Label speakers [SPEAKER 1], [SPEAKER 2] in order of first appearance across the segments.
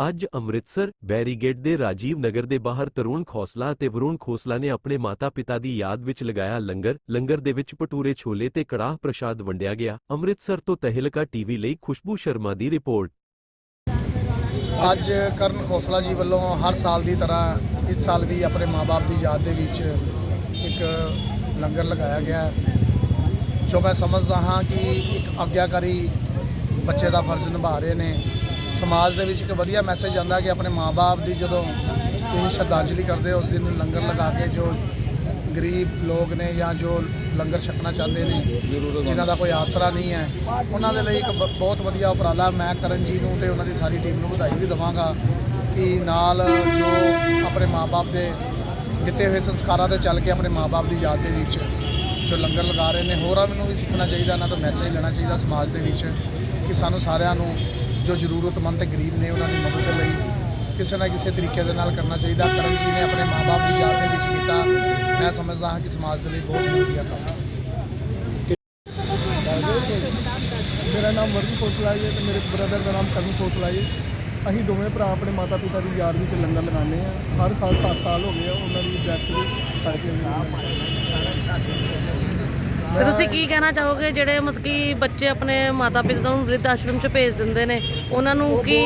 [SPEAKER 1] ਅੱਜ ਅੰਮ੍ਰਿਤਸਰ ਬੈਰੀਗੇਡ ਦੇ ਰਾਜੀਵ ਨਗਰ ਦੇ ਬਾਹਰ ਤਰੁਣ ਖੋਸਲਾ ਅਤੇ ਵਰੁਣ ਖੋਸਲਾ ਨੇ ਆਪਣੇ ਮਾਤਾ-ਪਿਤਾ ਦੀ ਯਾਦ ਵਿੱਚ ਲਗਾਇਆ ਲੰਗਰ। ਲੰਗਰ ਦੇ ਵਿੱਚ ਭਟੂਰੇ ਛੋਲੇ ਤੇ ਕੜਾਹ ਪ੍ਰਸ਼ਾਦ ਵੰਡਿਆ ਗਿਆ। ਅੰਮ੍ਰਿਤਸਰ ਤੋਂ ਤਹਿਲਕਾ ਟੀਵੀ ਲਈ ਖੁਸ਼ਬੂ ਸ਼ਰਮਾ ਦੀ ਰਿਪੋਰਟ।
[SPEAKER 2] ਅੱਜ ਕਰਨ ਖੋਸਲਾ ਜੀ ਵੱਲੋਂ ਹਰ ਸਾਲ ਦੀ ਤਰ੍ਹਾਂ ਇਸ ਸਾਲ ਵੀ ਆਪਣੇ ਮਾਪੇ ਦੀ ਯਾਦ ਦੇ ਵਿੱਚ ਇੱਕ ਲੰਗਰ ਲਗਾਇਆ ਗਿਆ ਜੋ ਮੈਂ ਸਮਝਦਾ ਹਾਂ ਕਿ ਇੱਕ ਆਗਿਆਕਾਰੀ ਬੱਚੇ ਦਾ ਫਰਜ਼ ਨਿਭਾ ਰਹੇ ਨੇ। ਸਮਾਜ ਦੇ ਵਿੱਚ ਇੱਕ ਵਧੀਆ ਮੈਸੇਜ ਜਾਂਦਾ ਕਿ ਆਪਣੇ ਮਾਪੇ ਦੀ ਜਦੋਂ ਤੁਸੀਂ ਸ਼ਰਧਾਂਜਲੀ ਕਰਦੇ ਹੋ, ਉਸ ਦਿਨ ਲੰਗਰ ਲਗਾ ਕੇ ਜੋ ਗਰੀਬ ਲੋਕ ਨੇ ਜਾਂ ਜੋ ਲੰਗਰ ਛਕਣਾ ਚਾਹੁੰਦੇ ਨੇ, ਜਿਨ੍ਹਾਂ ਦਾ ਕੋਈ ਆਸਰਾ ਨਹੀਂ ਹੈ, ਉਹਨਾਂ ਦੇ ਲਈ ਇੱਕ ਬ- ਬਹੁਤ ਵਧੀਆ ਉਪਰਾਲਾ ਮੈਂ ਕਰਨ ਜੀ ਨੂੰ ਤੇ ਉਹਨਾਂ ਦੀ ਸਾਰੀ ਟੀਮ ਨੂੰ ਵਧਾਈ ਵੀ ਦਵਾਂਗਾ ਕਿ ਨਾਲ ਜੋ ਆਪਣੇ ਮਾਪੇ ਦੇ ਦਿੱਤੇ ਹੋਏ ਸੰਸਕਾਰਾਂ ਤੇ ਚੱਲ ਕੇ ਆਪਣੇ ਮਾਪੇ ਦੀ ਯਾਦ ਦੇ ਵਿੱਚ ਜੋ ਲੰਗਰ ਲਗਾ ਰਹੇ ਨੇ, ਹੋਰਾਂ ਨੂੰ ਵੀ ਸਿੱਖਣਾ ਚਾਹੀਦਾ ਇਹਨਾਂ ਤੋਂ ਮੈਸੇਜ ਲੈਣਾ ਚਾਹੀਦਾ ਸਮਾਜ ਦੇ ਵਿੱਚ ਕਿ ਸਾਨੂੰ ਸਾਰਿਆਂ ਨੂੰ ਜੋ ਜ਼ਰੂਰਤਮੰਦ ਤੇ ਗਰੀਬ ਨੇ ਉਹਨਾਂ ਦੀ ਮਦਦ ਲਈ ਕਿਸੇ ਨਾ ਕਿਸੇ ਤਰੀਕੇ ਦੇ ਨਾਲ ਕਰਨਾ ਚਾਹੀਦਾ। ਕਰਨ ਜੀ ਨੇ ਆਪਣੇ ਮਾਪੇ ਦੀ ਯਾਦ ਦੇ ਵਿੱਚ ਕੀਤਾ। ਮੈਂ ਸਮਝਦਾ ਹਾਂ ਕਿ ਸਮਾਜ ਦੇ ਲਈ ਬਹੁਤ ਵਧੀਆ ਕੰਮ।
[SPEAKER 3] ਮੇਰਾ ਨਾਮ ਵਰਗੀ ਖੋਸਲਾ ਹੈ ਤੇ ਮੇਰੇ ਬ੍ਰਦਰ ਦਾ ਨਾਮ ਕਰਨ ਖੋਸਲਾ ਹੈ। ਅਸੀਂ ਦੋਵੇਂ ਭਰਾ ਆਪਣੇ ਮਾਤਾ ਪਿਤਾ ਦੀ ਯਾਦ ਵਿੱਚ ਲੰਗਰ ਲਗਾਉਂਦੇ ਆ ਹਰ ਸਾਲ 7 ਸਾਲ ਹੋ ਗਏ ਆ, ਉਹਨਾਂ ਦੀ ਡੈਥ ਵੀ ਕਰਕੇ।
[SPEAKER 4] ਤੇ ਤੁਸੀਂ ਕੀ ਕਹਿਣਾ ਚਾਹੋਗੇ? ਜਿਹੜੇ ਮਤਲਬ ਕਿ ਬੱਚੇ ਆਪਣੇ ਮਾਤਾ ਪਿਤਾ ਨੂੰ ਵ੍ਰਿਧ ਆਸ਼ਰਮ ਚ ਭੇਜ ਦਿੰਦੇ ਨੇ ਉਹਨਾਂ ਨੂੰ
[SPEAKER 3] ਉਹ
[SPEAKER 4] ਕੀ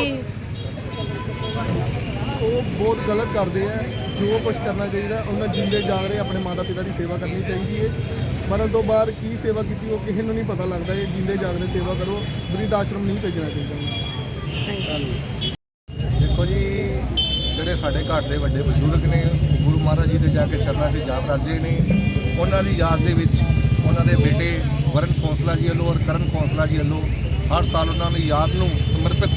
[SPEAKER 3] ਉਹ ਬਹੁਤ ਗਲਤ ਕਰਦੇ ਆ। ਜੋ ਕੁਝ ਕਰਨਾ ਚਾਹੀਦਾ ਉਹਨਾਂ ਜਿੰਦੇ ਜਾਗ ਰਹੇ ਆਪਣੇ ਮਾਤਾ ਪਿਤਾ ਦੀ ਸੇਵਾ ਕਰਨੀ ਚਾਹੀਦੀ ਹੈ ਮਰਨ ਤੋਂ ਬਾਅਦ ਕੀ ਸੇਵਾ ਕੀਤੀ ਉਹ ਕਿਸੇ ਨੂੰ ਨਹੀਂ ਪਤਾ ਲੱਗਦਾ ਇਹ ਜਿੰਦੇ ਜਾਗਦੇ ਸੇਵਾ ਕਰੋ ਬ੍ਰਿਧ ਆਸ਼ਰਮ ਨਹੀਂ ਭੇਜਣਾ ਚਾਹੀਦਾ
[SPEAKER 2] ਦੇਖੋ ਜੀ ਜਿਹੜੇ ਸਾਡੇ ਘਰ ਦੇ ਵੱਡੇ ਬਜ਼ੁਰਗ ਨੇ ਗੁਰੂ ਮਹਾਰਾਜ ਜੀ ਦੇ ਜਾ ਕੇ ਚਰਨਾਂ 'ਚ ਜਾਪ ਰਾਜੇ ਨੇ ਉਹਨਾਂ ਦੀ ਯਾਦ ਦੇ ਵਿੱਚ ਉਹਨਾਂ ਦੇ ਬੇਟੇ ਵਰਨ ਖੋਸਲਾ ਜੀ ਵੱਲੋਂ ਔਰ ਕਰਨ ਖੋਸਲਾ ਜੀ ਵੱਲੋਂ ਹਰ ਸਾਲ ਉਹਨਾਂ ਦੀ ਯਾਦ ਨੂੰ ਸਮਰਪਿਤ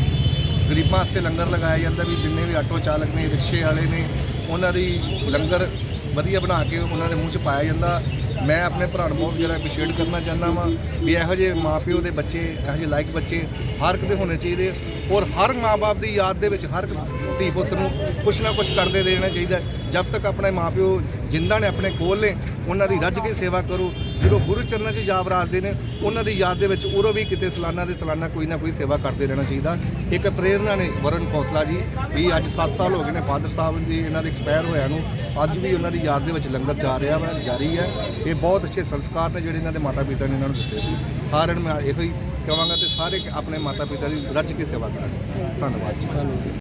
[SPEAKER 2] ਗਰੀਬਾਂ ਵਾਸਤੇ ਲੰਗਰ ਲਗਾਇਆ ਜਾਂਦਾ ਵੀ ਜਿੰਨੇ ਵੀ ਆਟੋ ਚਾਲਕ ਨੇ, ਰਿਕਸ਼ੇ ਵਾਲੇ ਨੇ, ਉਹਨਾਂ ਦੀ ਲੰਗਰ ਵਧੀਆ ਬਣਾ ਕੇ ਉਹਨਾਂ ਦੇ ਮੂੰਹ 'ਚ ਪਾਇਆ ਜਾਂਦਾ। ਮੈਂ ਆਪਣੇ ਭਰਾ ਨੂੰ ਬਹੁਤ ਜਿਹੜਾ ਅਪਰੀਸ਼ੀਏਟ ਕਰਨਾ ਚਾਹੁੰਦਾ ਵਾਂ ਵੀ ਇਹੋ ਜਿਹੇ ਮਾਪਿਓ ਦੇ ਬੱਚੇ, ਇਹੋ ਜਿਹੇ ਲਾਇਕ ਬੱਚੇ ਹਰ ਇੱਕ ਦੇ ਹੋਣੇ ਚਾਹੀਦੇ ਔਰ ਹਰ ਮਾਪੇ ਦੀ ਯਾਦ ਦੇ ਵਿੱਚ ਹਰ ਧੀ ਪੁੱਤ ਨੂੰ ਕੁਛ ਨਾ ਕੁਛ ਕਰਦੇ ਰਹਿਣਾ ਚਾਹੀਦਾ। ਜਦ ਤੱਕ ਆਪਣੇ ਮਾਪਿਓ ਜਿੰਦਾ ਨੇ ਆਪਣੇ ਕੋਲ ਨੇ, ਉਹਨਾਂ ਦੀ ਰੱਜ ਕੇ ਸੇਵਾ ਕਰੋ। ਜਦੋਂ ਗੁਰੂ ਚਰਨਾਂ 'ਚ ਜਾਬ ਰਾਜਦੇ ਨੇ, ਉਹਨਾਂ ਦੀ ਯਾਦ ਦੇ ਵਿੱਚ ਉਰੋ ਵੀ ਕਿਤੇ ਸਲਾਨਾ ਦੇ ਸਲਾਨਾ ਕੋਈ ਨਾ ਕੋਈ ਸੇਵਾ ਕਰਦੇ ਰਹਿਣਾ ਚਾਹੀਦਾ। ਇੱਕ ਪ੍ਰੇਰਨਾ ਨੇ ਵਰਨ ਖੋਸਲਾ ਜੀ, ਵੀ ਅੱਜ 7 ਸਾਲ ਹੋ ਗਏ ਨੇ ਫਾਦਰ ਸਾਹਿਬ ਜੀ ਇਹਨਾਂ ਦੇ ਐਕਸਪਾਇਰ ਹੋਇਆ ਨੂੰ। ਅੱਜ ਵੀ ਉਹਨਾਂ ਦੀ ਯਾਦ ਦੇ ਵਿੱਚ ਲੰਗਰ ਜਾ ਰਿਹਾ ਵਾ ਜਾਰੀ ਹੈ। ਇਹ ਬਹੁਤ ਅੱਛੇ ਸੰਸਕਾਰ ਨੇ ਜਿਹੜੇ ਇਹਨਾਂ ਦੇ ਮਾਤਾ ਪਿਤਾ ਨੇ ਇਹਨਾਂ ਨੂੰ ਦਿੱਤੇ ਸੀ। ਸਾਰਿਆਂ ਨੂੰ ਮੈਂ ਇਹੋ ਹੀ ਕਹਾਂਗਾ ਤੇ ਸਾਰੇ ਆਪਣੇ ਮਾਤਾ ਪਿਤਾ ਦੀ ਰੱਜ ਕੇ ਸੇਵਾ ਕਰਾਂਗੇ। ਧੰਨਵਾਦ ਜੀ।